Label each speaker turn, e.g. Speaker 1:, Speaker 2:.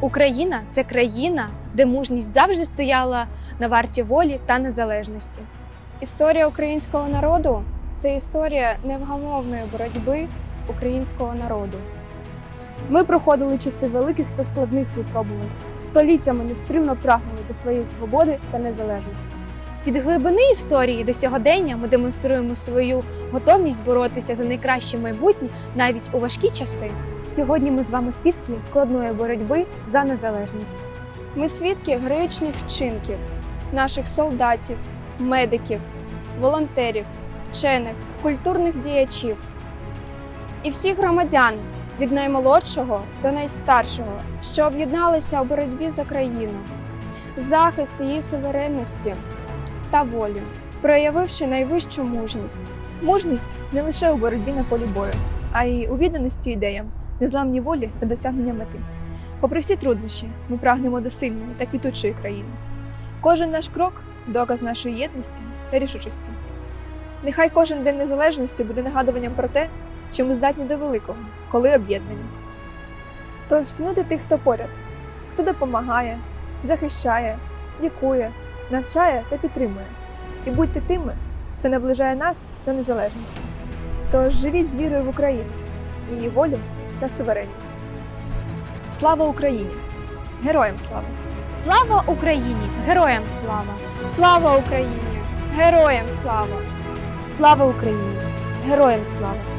Speaker 1: Україна це країна, де мужність завжди стояла на варті волі та незалежності.
Speaker 2: Історія українського народу це історія невгамовної боротьби українського народу. Ми проходили часи великих та складних випробувань, століттями нестримно прагнули до своєї свободи та незалежності.
Speaker 1: Від глибини історії до сьогодення ми демонструємо свою готовність боротися за найкраще майбутнє навіть у важкі часи.
Speaker 3: Сьогодні ми з вами свідки складної боротьби за незалежність.
Speaker 2: Ми свідки героїчних вчинків наших солдатів, медиків, волонтерів, вчених, культурних діячів і всіх громадян від наймолодшого до найстаршого, що об'єдналися у боротьбі за країну, захист її суверенності та волі, проявивши найвищу мужність.
Speaker 4: Мужність не лише у боротьбі на полі бою, а й у відданості ідеям, незламній волі та досягнення мети. Попри всі труднощі, ми прагнемо до сильної та квітучої країни. Кожен наш крок доказ нашої єдності та рішучості. Нехай кожен день незалежності буде нагадуванням про те, що ми здатні до великого, коли об'єднані. Тож цінуйте тих, хто поряд, хто допомагає, захищає, лікує, навчає та підтримує. І будьте тими, це наближає нас до незалежності. Тож живіть з вірою в Україну, її волю та суверенність. Слава Україні! Героям слава!
Speaker 1: Слава Україні! Героям слава!
Speaker 2: Слава Україні! Героям слава!
Speaker 3: Слава Україні! Героям слава!